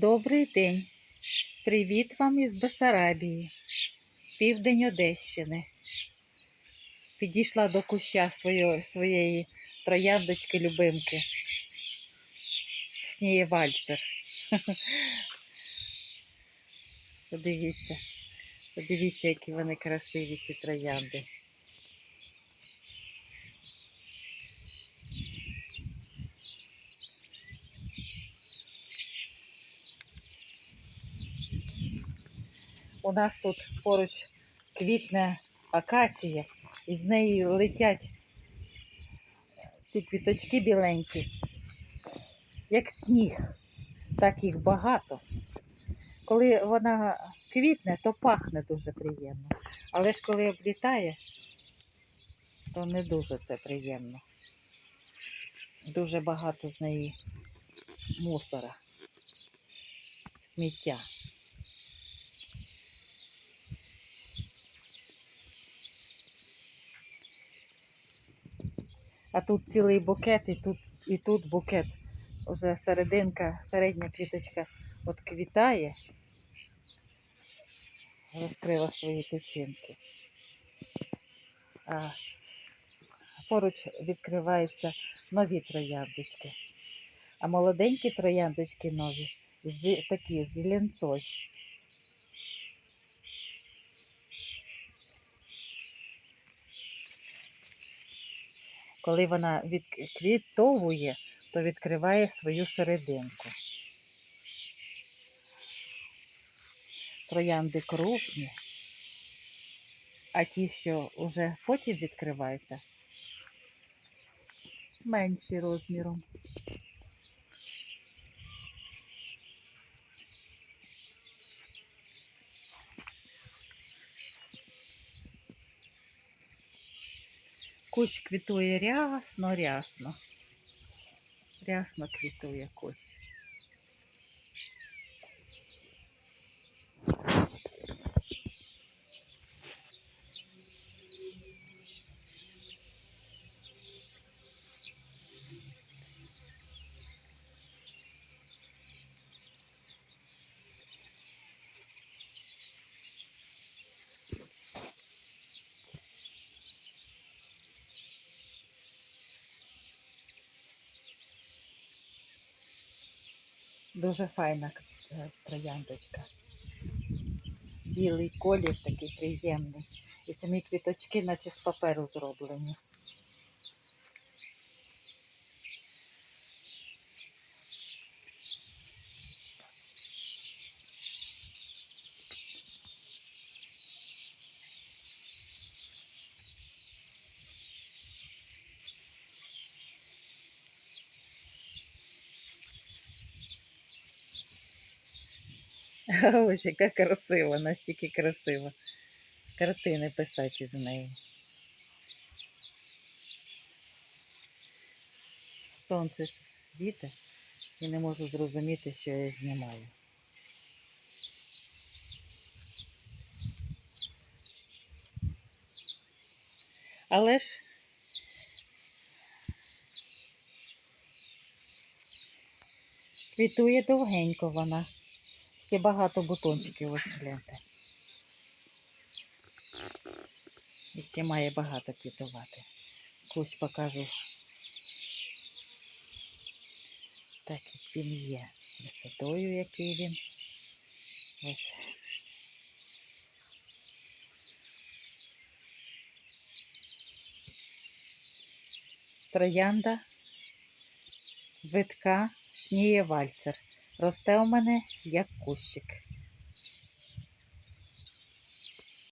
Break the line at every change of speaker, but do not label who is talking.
Добрий день. Привіт вам із Бесарабії, південь Одещини. Підійшла до куща своєї, своєї трояндочки любимки. Шніє вальцер. Подивіться. Подивіться, які вони красиві, ці троянди. У нас тут поруч квітне акація, і з неї летять ці квіточки біленькі, як сніг, так їх багато. Коли вона квітне, то пахне дуже приємно. Але ж коли облітає, то не дуже це приємно. Дуже багато з неї мусора, сміття. А тут цілий букет, і тут, і тут букет. Уже серединка, середня квіточка от квітає, розкрила свої тичинки. А поруч відкриваються нові трояндочки. А молоденькі трояндочки нові, такі з лінцой. Коли вона відквітовує, то відкриває свою серединку. Троянди крупні, а ті, що вже потім відкриваються, менші розміром. Кущ квітує рясно, рясно. Рясно квітує кущ. Дуже файна е, трояндочка. Білий колір такий приємний. І самі квіточки, наче з паперу зроблені. Ось яка красива, настільки красива. Картини писати з неї. Сонце світе і не можу зрозуміти, що я знімаю. Але ж квітує довгенько вона. Ще багато бутончиків ось гляньте. І ще має багато квітувати. Кусь покажу. Так як він є. Висотою, який він. Ось. Троянда, витка, шніє вальцер. Росте у мене як кущик.